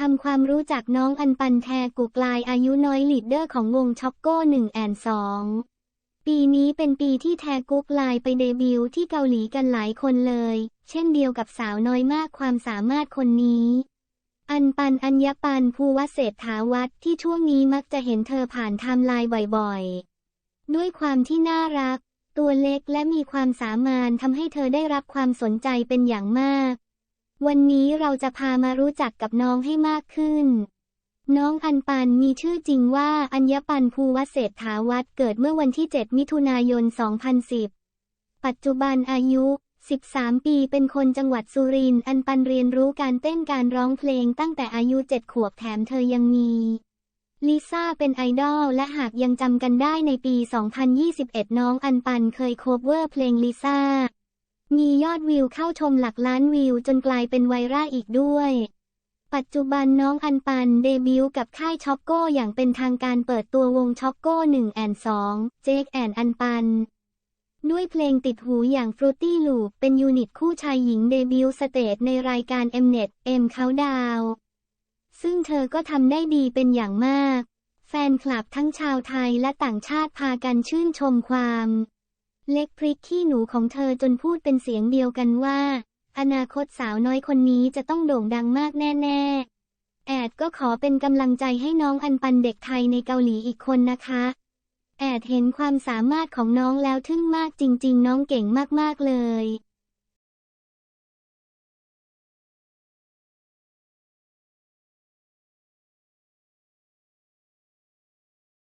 ทำความรู้จักน้องอันปันแทกุกลายอายุน้อยลีดเดอร์ของวงช็อกโก้หนึ่งแอนสองปีนี้เป็นปีที่แทกุกลายไปเดบิวต์ที่เกาหลีกันหลายคนเลย เช่นเดียวกับสาวน้อยมากความสามารถคนนี้ อันปันอัญญปันภูวเศรษฐาวัฒน์ที่ช่วงนี้มักจะเห็นเธอผ่านไทม์ไลน์บ่อยๆ ด้วยความที่น่ารัก ตัวเล็กและมีความสามารถทำให้เธอได้รับความสนใจเป็นอย่างมาก วันนี้เราจะพามารู้จักกับน้องให้มากขึ้น น้องอันปันมีชื่อจริงว่าอัญญปันภูวเศรษฐาวัฒน์เกิดเมื่อวันที่ 7 มิถุนายน 2010 ปัจจุบันอายุ 13 ปีเป็นคนจังหวัดสุรินทร์อันปันเรียนรู้การเต้นการร้องเพลงตั้งแต่อายุ 7 ขวบแถมเธอยังมีลิซ่าเป็นไอดอลและหากยังจำกันได้ในปี 2021 น้องอันปันเคยโคเวอร์เพลงลิซ่า มียอดวิวเข้าชมหลักล้านวิวจนกลายเป็นไวรัลอีกด้วย ปัจจุบันน้องอันปันเดบิวต์กับค่ายช็อกโก้อย่างเป็นทางการเปิดตัววงช็อกโก้1แอน2เจคแอนอันปัน ด้วยเพลงติดหูอย่าง Fruity Loop เป็นยูนิตคู่ชายหญิงเดบิวต์สเตจในรายการ Mnet M Countdown ซึ่งเธอก็ทำได้ดีเป็นอย่างมาก แฟนคลับทั้งชาวไทยและต่างชาติพากันชื่นชมความ เล็กพริกขี้หนูของเธอจนพูดเป็นเสียงเดียวกันว่า อนาคตสาวน้อยคนนี้จะต้องโด่งดังมากแน่ๆ แอดก็ขอเป็นกำลังใจให้น้องอันปันเด็กไทยในเกาหลีอีกคนนะคะ แอดเห็นความสามารถของน้องแล้วทึ่งมากจริง ๆ น้องเก่งมากๆเลย